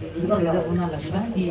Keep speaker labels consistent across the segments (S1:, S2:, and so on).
S1: Una, la y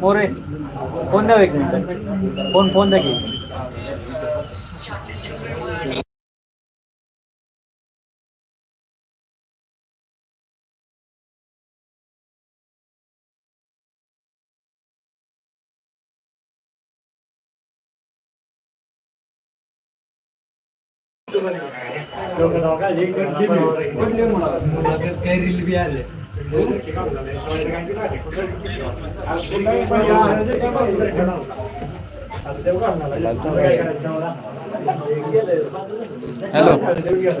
S2: More phone द्या एक minute. Phone phone द्या की. हॅलो
S1: एका लोकांना काढा हॅलो